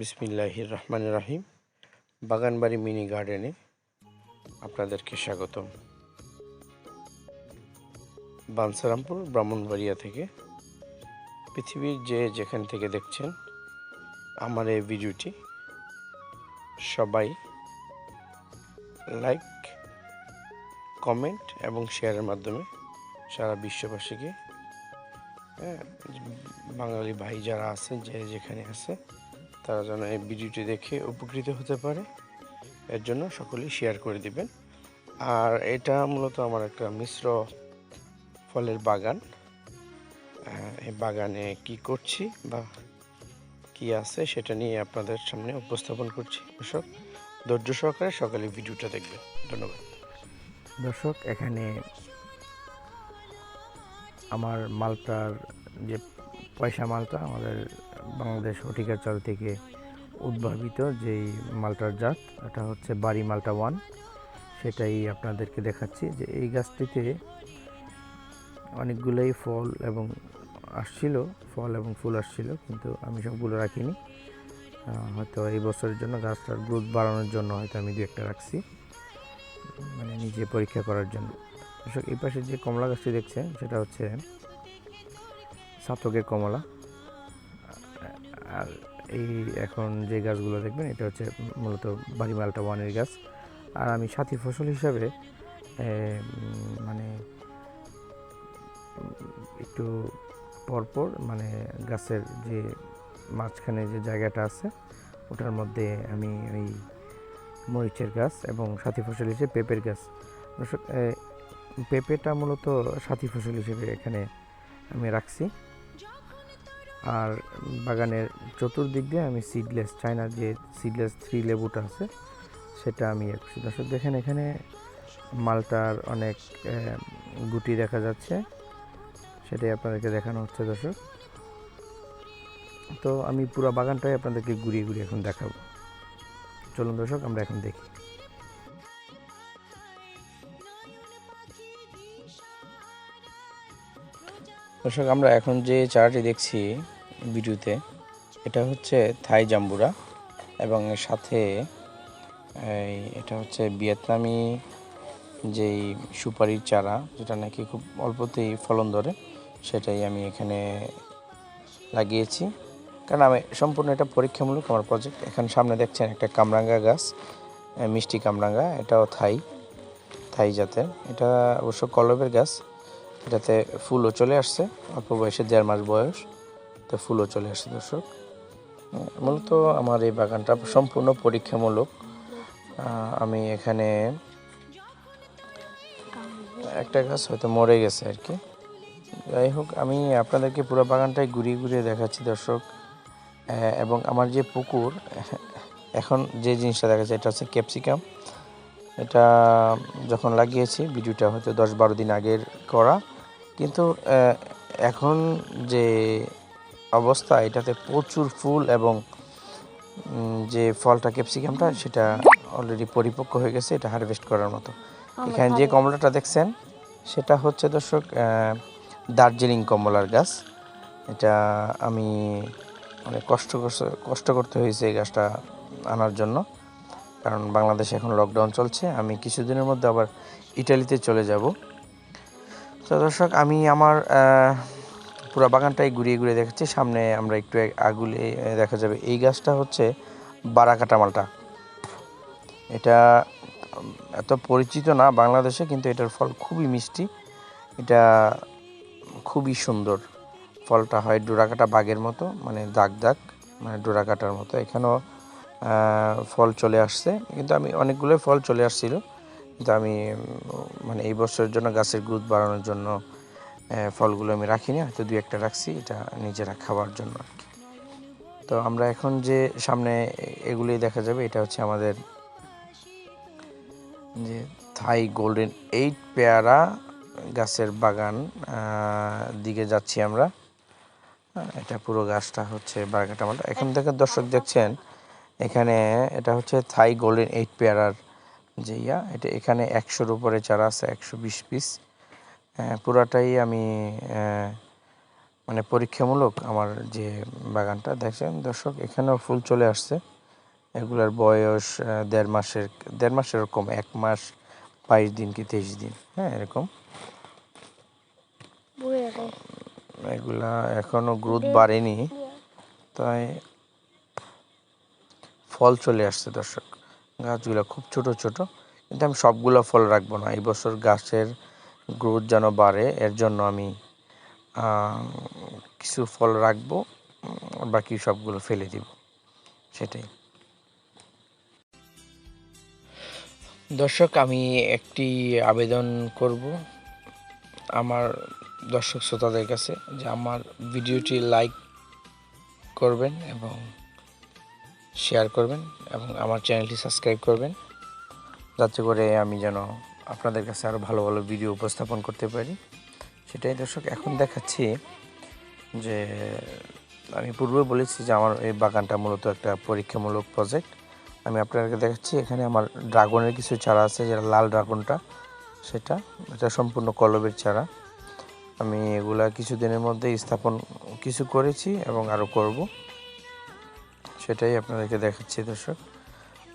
বিসমিল্লাহির রহমান রাহিম বাগানবাড়ি মিনি গার্ডেনে আপনাদেরকে স্বাগতম। বানসারামপুর, ব্রাহ্মণবাড়িয়া থেকে পৃথিবীর যে যেখান থেকে দেখছেন আমার এই ভিডিওটি, সবাই লাইক, কমেন্ট এবং শেয়ারের মাধ্যমে সারা বিশ্ববাসীকে হ্যাঁ বাঙালি ভাই যারা আছেন, যে যেখানে আছে তারা যেন এই ভিডিওটি দেখে উপকৃত হতে পারে, এর জন্য সকলেই শেয়ার করে দিবেন। আর এটা মূলত আমার একটা মিশ্র ফলের বাগান। এই বাগানে কি করছি বা কি আছে সেটা নিয়ে আপনাদের সামনে উপস্থাপন করছি। দর্শক, ধৈর্য সহকারে সকালে ভিডিওটা দেখবেন। ধন্যবাদ। দর্শক, এখানে আমার মালটার যে পয়সা মালটা আমাদের বাংলাদেশ হটিকাচাল থেকে উদ্ভাবিত যেই মালটার জাত, এটা হচ্ছে বাড়ি মালটা ওয়ান। সেটাই আপনাদেরকে দেখাচ্ছি যে এই গাছটিতে অনেকগুলোই ফল এবং আসছিল, ফল এবং ফুল আসছিল, কিন্তু আমি সবগুলো রাখিনি। হয়তো এই বছরের জন্য গাছটার গ্রোথ বাড়ানোর জন্য হয়তো আমি দু একটা রাখছি মানে নিজে পরীক্ষা করার জন্য। এই পাশে যে কমলা গাছটি দেখছেন, সেটা হচ্ছে সাতকের কমলা। আর এই এখন যে গাছগুলো দেখবেন, এটা হচ্ছে মূলত বাড়ি মালটা ওয়ানের গাছ। আর আমি সাথী ফসল হিসাবে মানে একটু পরপর মানে গাছের যে মাঝখানে যে জায়গাটা আছে, ওটার মধ্যে আমি ওই মরিচের গাছ এবং সাথী ফসল হিসেবে পেঁপের গাছ। পেঁপেটা মূলত সাথী ফসল হিসেবে এখানে আমি রাখছি। আর বাগানের চতুর্দিক দিয়ে আমি সিডলেস চায়নার যে সিডলেস থ্রি লেবুটা আছে, সেটা আমি ইয়ে দর্শক, দেখেন এখানে মালটার অনেক গুটি দেখা যাচ্ছে। সেটাই আপনাদেরকে দেখানো হচ্ছে, দর্শক। তো আমি পুরো বাগানটাই আপনাদেরকে ঘুরিয়ে ঘুরিয়ে এখন দেখাবো। চলুন, দর্শক, আমরা এখন দেখি। দর্শক, আমরা এখন যে চারাটি দেখছি ভিডিওতে, এটা হচ্ছে থাই জাম্বুরা এবং এর সাথে এটা হচ্ছে ভিয়েতনামি যেই সুপারির চারা, যেটা নাকি খুব অল্পতেই ফলন ধরে, সেটাই আমি এখানে লাগিয়েছি। কারণ আমি সম্পূর্ণ এটা পরীক্ষামূলক আমার প্রজেক্ট। এখানে সামনে দেখছেন একটা কামরাঙ্গা গাছ মিষ্টি কামরাঙ্গা, এটাও থাই থাই জাতের। এটা অবশ্য কলবের গাছ, এটাতে ফুলও চলে আসছে, অল্প বয়সে দেড় মাস বয়স। তো ফুলও চলে আসছে দর্শক। মূলত আমার এই বাগানটা সম্পূর্ণ পরীক্ষামূলক। আমি এখানে একটা গাছ হয়তো মরে গেছে আর কি। যাই হোক, আমি আপনাদেরকে পুরো বাগানটাই ঘুরিয়ে ঘুরিয়ে দেখাচ্ছি, দর্শক। এবং আমার যে পুকুর, এখন যে জিনিসটা দেখা যায় এটা হচ্ছে ক্যাপসিকাম। এটা যখন লাগিয়েছি, ভিডিওটা হয়তো দশ বারো দিন আগের করা। কিন্তু এখন যে অবস্থা এটাতে প্রচুর ফুল এবং যে ফলটা ক্যাপসিকামটা সেটা অলরেডি পরিপক্ক হয়ে গেছে এটা হারভেস্ট করার মতো। এখানে যে কমলাটা দেখছেন সেটা হচ্ছে দর্শক দার্জিলিং কমলার গাছ। এটা আমি অনেক কষ্ট কষ্ট করতে হয়েছে এই গাছটা আনার জন্য কারণ বাংলাদেশে এখন লকডাউন চলছে। আমি কিছুদিনের মধ্যে আবার ইটালিতে চলে যাব। তো দর্শক আমি আমার পুরো বাগানটাই ঘুরিয়ে ঘুরিয়ে দেখাচ্ছি। সামনে আমরা একটু আগুলে দেখা যাবে। এই গাছটা হচ্ছে বারাকাটা মালটা। এটা এত পরিচিত না বাংলাদেশে, কিন্তু এটার ফল খুবই মিষ্টি। এটা খুবই সুন্দর। ফলটা হয় ডোরাকাটা বাঘের মতো মানে দাগ দাগ মানে ডোরাকাটার মতো। এখানেও ফল চলে আসছে। কিন্তু আমি অনেকগুলো ফল চলে আসছিল। কিন্তু আমি মানে এই বছরের জন্য গাছের গ্রোথ বাড়ানোর জন্য ফলগুলো আমি রাখিনি, হয়তো দুই একটা রাখছি, এটা নিজেরা খাওয়ার জন্য আর কি। তো আমরা এখন যে সামনে এ- এগুলোই দেখা যাবে, এটা হচ্ছে আমাদের যে থাই গোল্ডেন এইট পেয়ারা গাছের বাগান দিকে যাচ্ছি আমরা। এটা পুরো গাছটা হচ্ছে বারাকাটা মালটা এখন থেকে দর্শক দেখছেন, এখানে এটা হচ্ছে থাই গোল্ডেন এইট পেয়ারার যে ইয়া, এটা এখানে একশোর উপরে চারা আছে, একশো বিশ পিস। পুরাটাই আমি মানে পরীক্ষামূলক আমার যে বাগানটা দেখছেন দর্শক? এখানেও ফুল চলে আসছে। এগুলার বয়স দেড় মাসের দেড় মাসের এরকম এক মাস বাইশ দিন কি তেইশ দিন হ্যাঁ এরকম। এগুলা এখনও গ্রোথ বাড়েনি তাই ফল চলে আসছে দর্শক। গাছগুলো খুব ছোট ছোট। কিন্তু আমি সবগুলো ফল রাখব না। এই বছর গাছের গ্রোথ যেন বাড়ে, এর জন্য আমি কিছু ফল রাখব বাকি সবগুলো ফেলে দিব। সেটাই। দর্শক, আমি একটি আবেদন করব আমার দর্শক শ্রোতাদের কাছে, যে আমার ভিডিওটি লাইক করবেন এবং শেয়ার করবেন এবং আমার চ্যানেলটি সাবস্ক্রাইব করবেন, যাতে করে আমি যেন আপনাদের কাছে আরও ভালো ভালো ভিডিও উপস্থাপন করতে পারি। সেটাই দর্শক, এখন দেখাচ্ছি যে আমি পূর্বে বলেছি যে আমার এই বাগানটা মূলত একটা পরীক্ষামূলক প্রজেক্ট আমি আপনাদেরকে দেখাচ্ছি, এখানে আমার ড্রাগনের কিছু চারা আছে, যেটা লাল ড্রাগনটা, সেটা, এটা সম্পূর্ণ কলবের চারা। আমি এগুলা কিছুদিনের মধ্যে স্থাপন, কিছু করেছি এবং আরও করব। সেটাই আপনাদেরকে দেখাচ্ছি দর্শক।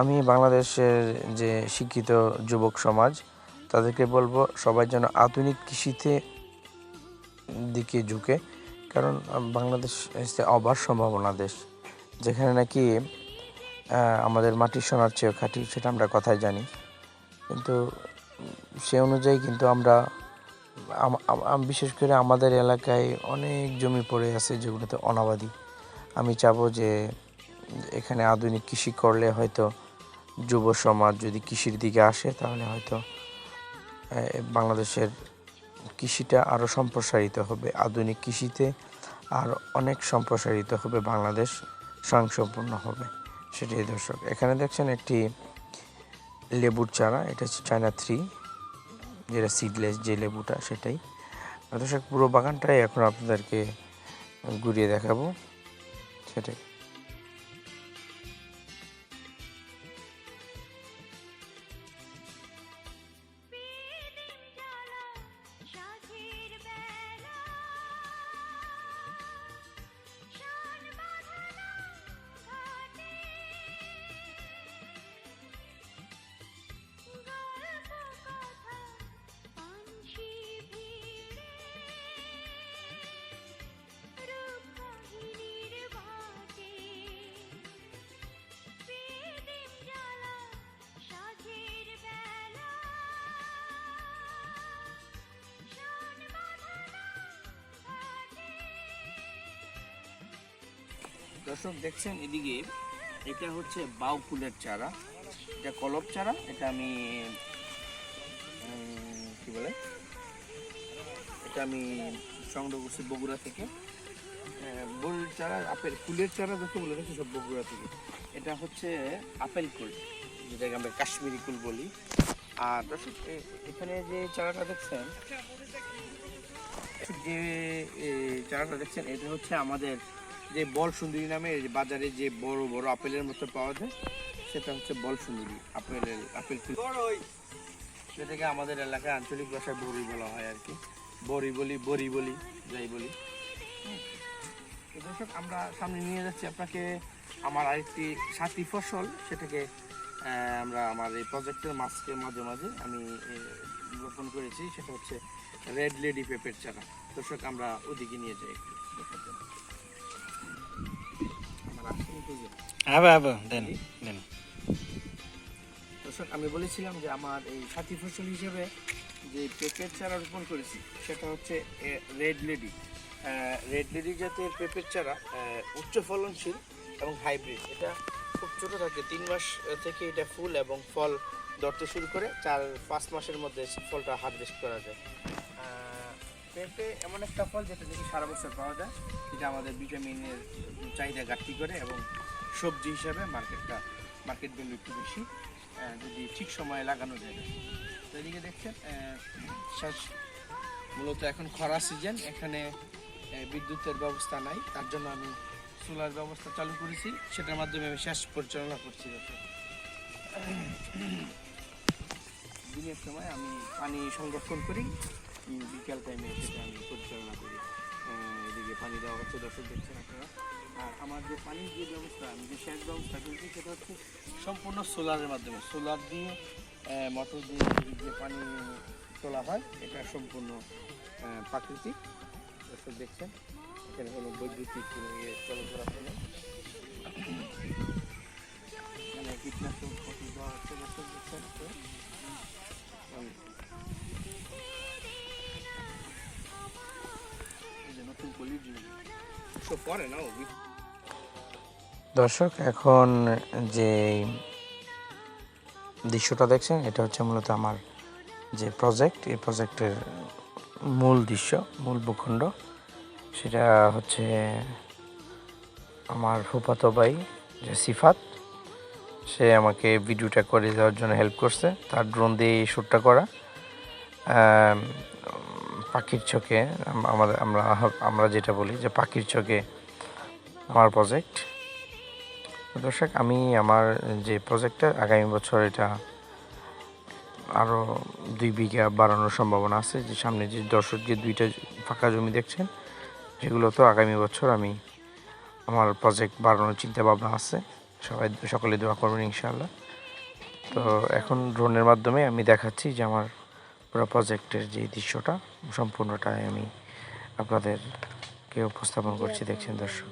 আমি বাংলাদেশের যে শিক্ষিত যুবক সমাজ তাদেরকে বলব সবাই যেন আধুনিক কৃষিতে দিকে ঝুঁকে। কারণ বাংলাদেশ হচ্ছে অবার সম্ভাবনা দেশ। যেখানে নাকি আমাদের মাটি সোনার চেয়েও খাঁটি, সেটা আমরা কথাই জানি। কিন্তু, সে অনুযায়ী কিন্তু আমরা, আম- আম- আম- বিশেষ করে আমাদের এলাকায় অনেক জমি পড়ে আছে যেগুলোতে অনাবাদি। আমি চাবো যে, এখানে আধুনিক কৃষি করলে হয়তো যুব সমাজ যদি কৃষির দিকে আসে, তাহলে হয়তো বাংলাদেশের কৃষিটা আরও সম্প্রসারিত হবে, আধুনিক কৃষিতে আর অনেক সম্প্রসারিত হবে, বাংলাদেশ স্বয়ংসম্পূর্ণ হবে। সেটাই দর্শক, এখানে দেখছেন একটি লেবুর চারা, এটা হচ্ছে চায়না থ্রি, যেটা সিডলেস যে লেবুটা, সেটাই। দর্শক, পুরো বাগানটাই এখন আপনাদেরকে ঘুরিয়ে দেখাবো, সেটাই। দর্শক দেখছেন এদিকে এটা হচ্ছে বাউ ফুলের চারা। এটা কলব চারা এটা আমি কি বলে? এটা আমি সংগ্রহ করছি বগুড়া থেকে। আহ, বল চারা আপেল ফুলের চারা যত বলে দেখছি সব বগুড়া থেকে। এটা হচ্ছে আপেল কুল যেটাকে আমরা কাশ্মীরি কুল বলি। আর দর্শক এখানে যে চারাটা দেখছেন যে চারাটা দেখছেন এটা হচ্ছে আমাদের যে বল সুন্দরী নামে এই বাজারে যে বড় বড় আপেলের মতো পাওয়া যায় সেটা হচ্ছে বল সুন্দরী আপেলের আপেল যেটাকে আমাদের এলাকায় আঞ্চলিক ভাষায় বড়ি বলা হয় আর কি। বড়ি বলি বড়ি বলি যাই বলি। দর্শক আমরা সামনে নিয়ে যাচ্ছি আপনাকে আমার আরেকটি সাথী ফসল। সেটাকে আমরা আমার এই প্রজেক্টের মাঝকে মাঝে মাঝে আমি রোপণ করেছি। সেটা হচ্ছে রেড লেডি পেপের চারা। দর্শক আমরা ওদিকে নিয়ে যাই একটু। হবে হবে দেন দেন। আমি বলেছিলাম যে আমার এই সাথী ফসল হিসেবে যে পেঁপের চারা রোপণ করেছি, সেটা হচ্ছে রেড লেডি। রেড লেডি জাতের পেঁপের চারা উচ্চ ফলনশীল এবং হাইব্রিড। এটা খুব ছোটো থাকে, তিন মাস থেকে এটা ফুল এবং ফল ধরতে শুরু করে, চার, পাঁচ মাসের মধ্যে ফলটা হারভেস্ট করা যায়। পেঁপে এমন একটা ফল যেটা থেকে সারা বছর পাওয়া যায় যেটা আমাদের ভিটামিনের চাহিদা ঘাটতি করে এবং সবজি হিসাবে মার্কেটটা মার্কেট ভ্যালু একটু বেশি যদি ঠিক সময়ে লাগানো যায়। তো এদিকে দেখছেন শ্বাস- মূলত এখন খরা সিজন এখানে বিদ্যুতের ব্যবস্থা নাই। তার জন্য আমি সোলার ব্যবস্থা চালু করেছি। সেটার মাধ্যমে আমি শেষ পরিচালনা করছি দিনের সময় আমি পানি সংরক্ষণ করি। বিকাল টাইমে সেটা আমি পরিচালনা করি। এদিকে পানি দেওয়া হচ্ছে দর্শক দেখছেন আপনারা যে পানির যে ব্যবস্থা আমি যে সেচ ব্যবস্থা করেছি, সেটা হচ্ছে সম্পূর্ণ সোলারের মাধ্যমে। সোলার দিয়ে মোটর দিয়ে যে পানি তোলা হয়, এটা সম্পূর্ণ প্রাকৃতিক। দর্শক দেখছেন, এখানে কোনো বৈদ্যুতিক ইয়ে চলাচলা করে মানে কীটনাশক ওষুধ নতুন জিনিস। সব পরে না দর্শক, এখন যে দৃশ্যটা দেখছেন, এটা হচ্ছে মূলত আমার যে প্রজেক্ট এই প্রজেক্টের মূল দৃশ্য, মূল ভূখণ্ড। সেটা হচ্ছে আমার ফুফাতো ভাই, যে সিফাত। সে আমাকে ভিডিওটা করে দেওয়ার জন্য হেল্প করছে। তার ড্রোন দিয়ে শ্যুটটা করা। পাখির চোখে, আম- আমাদের, আমরা আমরা যেটা বলি যে পাখির চোখে আমার প্রজেক্ট দর্শক, আমি আমার যে প্রজেক্টটা, আগামী বছর এটা আরও দুই বিঘা বাড়ানোর সম্ভাবনা আছে। যে সামনে যে দর্শক যে দুইটা ফাঁকা জমি দেখছেন, সেগুলো তো আগামী বছর আমি আমার প্রজেক্ট বাড়ানোর চিন্তা ভাবনা আছে। সবাই, সকলে দোয়া করবেন ইনশাআল্লাহ। তো এখন ড্রোনের মাধ্যমে আমি দেখাচ্ছি যে আমার পুরো প্রজেক্টের যে দৃশ্যটা, সম্পূর্ণটাই আমি আপনাদেরকে উপস্থাপন করছি, দেখছেন দর্শক।